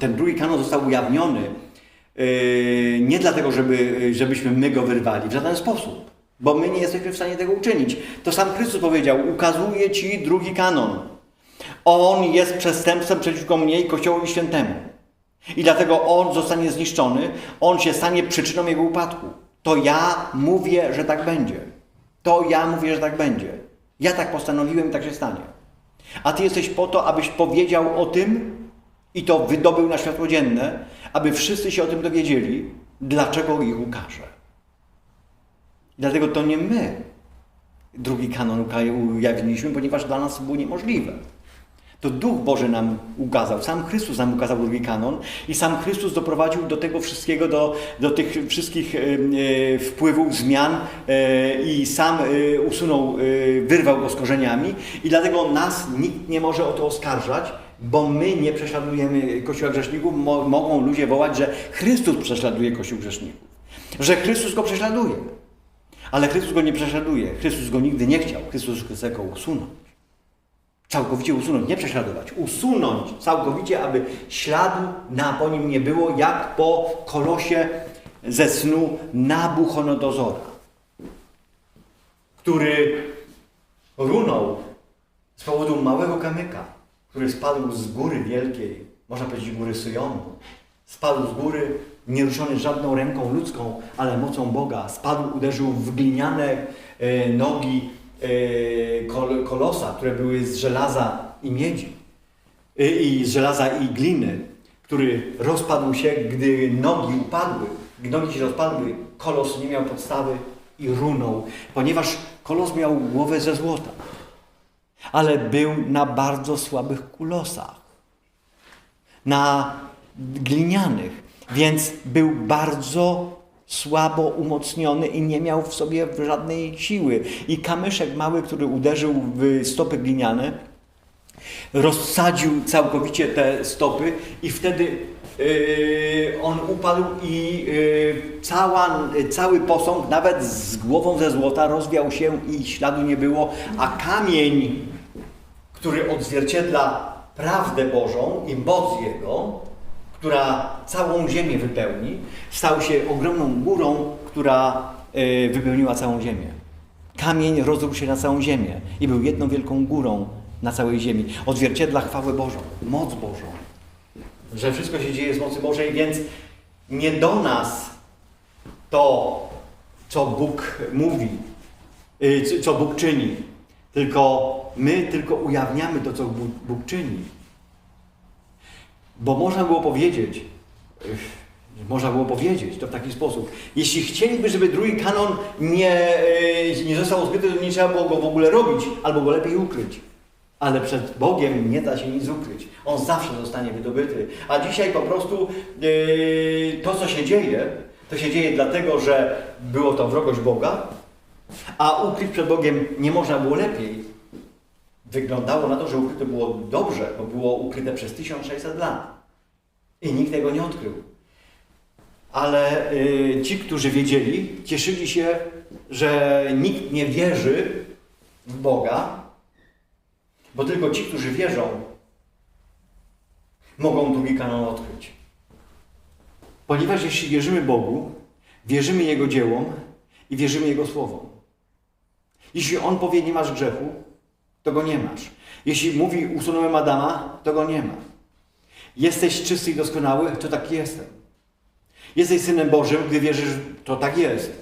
Ten drugi kanon został ujawniony yy, nie dlatego, żeby, żebyśmy my go wyrwali, w żaden sposób, bo my nie jesteśmy w stanie tego uczynić. To sam Chrystus powiedział, ukazuje Ci drugi kanon. On jest przestępstwem przeciwko mnie i Kościołowi Świętemu. I dlatego on zostanie zniszczony, on się stanie przyczyną jego upadku. To ja mówię, że tak będzie. To ja mówię, że tak będzie. Ja tak postanowiłem i tak się stanie. A ty jesteś po to, abyś powiedział o tym i to wydobył na światło dzienne, aby wszyscy się o tym dowiedzieli, dlaczego ich ukaże. Dlatego to nie my drugi kanon ujawniliśmy, ponieważ dla nas to było niemożliwe. To Duch Boży nam ukazał, sam Chrystus nam ukazał drugi kanon i sam Chrystus doprowadził do tego wszystkiego, do, do tych wszystkich e, wpływów, zmian e, i sam e, usunął, wyrwał go z korzeniami i dlatego nas nikt nie może o to oskarżać, bo my nie prześladujemy Kościoła grzeszników. Mo, mogą ludzie wołać, że Chrystus prześladuje Kościół grzeszników, że Chrystus go prześladuje. Ale Chrystus go nie prześladuje. Chrystus go nigdy nie chciał. Chrystus chce go usunąć. Całkowicie usunąć, nie prześladować. Usunąć całkowicie, aby śladu na po nim nie było, jak po kolosie ze snu Nabuchodonozora, który runął z powodu małego kamyka, który spadł z góry wielkiej, można powiedzieć góry Syjonu. Spadł z góry, nieruszony żadną ręką ludzką, ale mocą Boga. Spadł, uderzył w gliniane e, nogi kol, kolosa, które były z żelaza i miedzi. E, I z żelaza i gliny, który rozpadł się, gdy nogi upadły. Gdy nogi się rozpadły, kolos nie miał podstawy i runął, ponieważ kolos miał głowę ze złota, ale był na bardzo słabych kulosach na glinianych, więc był bardzo słabo umocniony i nie miał w sobie żadnej siły. I kamyszek mały, który uderzył w stopy gliniane, rozsadził całkowicie te stopy i wtedy yy, on upadł i yy, cała, cały posąg, nawet z głową ze złota, rozwiał się i śladu nie było, a kamień, który odzwierciedla prawdę Bożą i moc Jego, która całą ziemię wypełni, stał się ogromną górą, która e, wypełniła całą ziemię. Kamień rozrósł się na całą ziemię i był jedną wielką górą na całej ziemi. Odzwierciedla chwałę Bożą, moc Bożą. Że wszystko się dzieje z mocy Bożej, więc nie do nas to, co Bóg mówi, y, co Bóg czyni, tylko my tylko ujawniamy to, co Bóg, Bóg czyni. Bo można było powiedzieć, można było powiedzieć to w taki sposób. Jeśli chcieliby, żeby drugi kanon nie, e, nie został odkryty, to nie trzeba było go w ogóle robić, albo go lepiej ukryć. Ale przed Bogiem nie da się nic ukryć. On zawsze zostanie wydobyty. A dzisiaj po prostu e, to, co się dzieje, to się dzieje dlatego, że było to wrogość Boga, a ukryć przed Bogiem nie można było lepiej. Wyglądało na to, że ukryte było dobrze, bo było ukryte przez 1600 lat. I nikt tego nie odkrył. Ale y, ci, którzy wiedzieli, cieszyli się, że nikt nie wierzy w Boga, bo tylko ci, którzy wierzą, mogą drugi kanon odkryć. Ponieważ jeśli wierzymy Bogu, wierzymy Jego dziełom i wierzymy Jego słowom. Jeśli On powie, nie masz grzechu, to go nie masz. Jeśli mówi, usunąłem Adama, to go nie ma. Jesteś czysty i doskonały, to tak jestem. Jesteś synem Bożym, gdy wierzysz, to tak jest.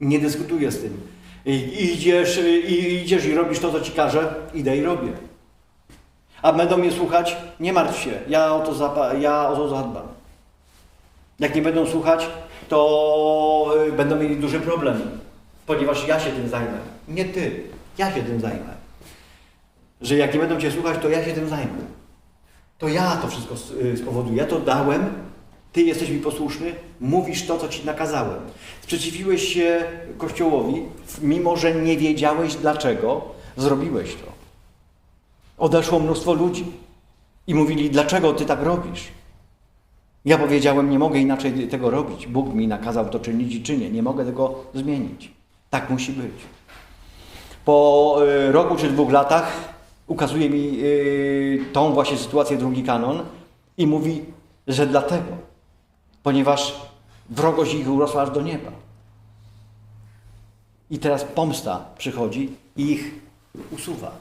Nie dyskutuję z tym. I idziesz, i idziesz i robisz to, co ci każę, idę i robię. A będą mnie słuchać? Nie martw się, ja o to, zapa- ja o to zadbam. Jak nie będą słuchać, to y, będą mieli duży problem, ponieważ ja się tym zajmę. Nie ty, ja się tym zajmę. Że jak nie będą cię słuchać, to ja się tym zajmę. To ja to wszystko y, spowoduję. Ja to dałem, ty jesteś mi posłuszny, mówisz to, co ci nakazałem. Sprzeciwiłeś się Kościołowi, mimo że nie wiedziałeś dlaczego, zrobiłeś to. Odeszło mnóstwo ludzi i mówili, dlaczego ty tak robisz? Ja powiedziałem, nie mogę inaczej tego robić. Bóg mi nakazał to czynić i czynię. Nie mogę tego zmienić. Tak musi być. Po y, roku czy dwóch latach ukazuje mi y, tą właśnie sytuację drugi kanon i mówi, że dlatego, ponieważ wrogość ich urosła aż do nieba. I teraz pomsta przychodzi i ich usuwa.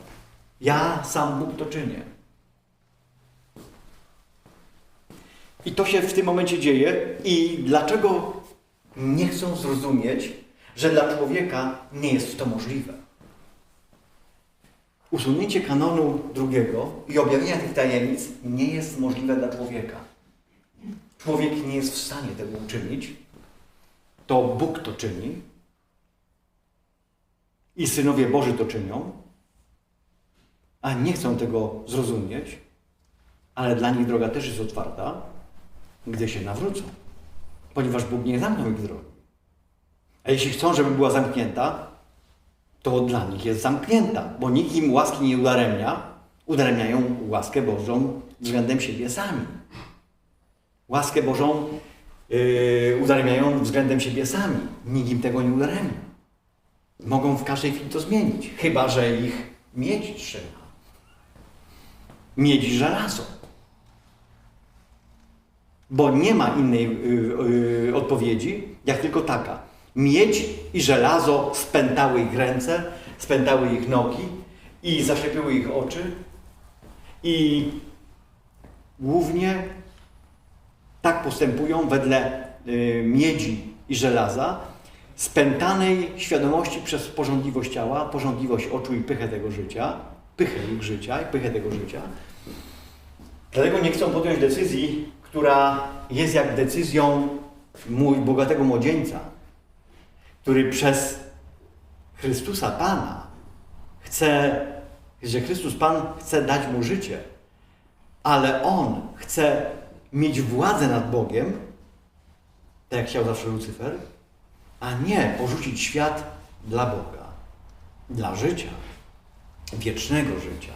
Ja sam Bóg to czynię. I to się w tym momencie dzieje. I dlaczego nie chcą zrozumieć, że dla człowieka nie jest to możliwe? Usunięcie kanonu drugiego i objawienia tych tajemnic nie jest możliwe dla człowieka. Człowiek nie jest w stanie tego uczynić. To Bóg to czyni. I synowie Boży to czynią. A nie chcą tego zrozumieć. Ale dla nich droga też jest otwarta, gdy się nawrócą. Ponieważ Bóg nie zamknął ich drogi. A jeśli chcą, żeby była zamknięta, to dla nich jest zamknięta, bo nikt im łaski nie udaremnia, udaremniają łaskę Bożą względem siebie sami. Łaskę Bożą yy, udaremniają względem siebie sami. Nikt im tego nie udaremnia. Mogą w każdej chwili to zmienić, chyba że ich miedź trzyma. Miedź żelazo. Bo nie ma innej yy, yy, odpowiedzi, jak tylko taka. Miedź i żelazo spętały ich ręce, spętały ich nogi i zaślepiły ich oczy. I głównie tak postępują wedle y, miedzi i żelaza, spętanej świadomości przez porządliwość ciała, porządliwość oczu i pychę tego życia, pychę ich życia i pychę tego życia. Dlatego nie chcą podjąć decyzji, która jest jak decyzją mój bogatego młodzieńca, który przez Chrystusa Pana chce, że Chrystus Pan chce dać mu życie, ale on chce mieć władzę nad Bogiem, tak jak chciał zawsze Lucyfer, a nie porzucić świat dla Boga, dla życia, wiecznego życia.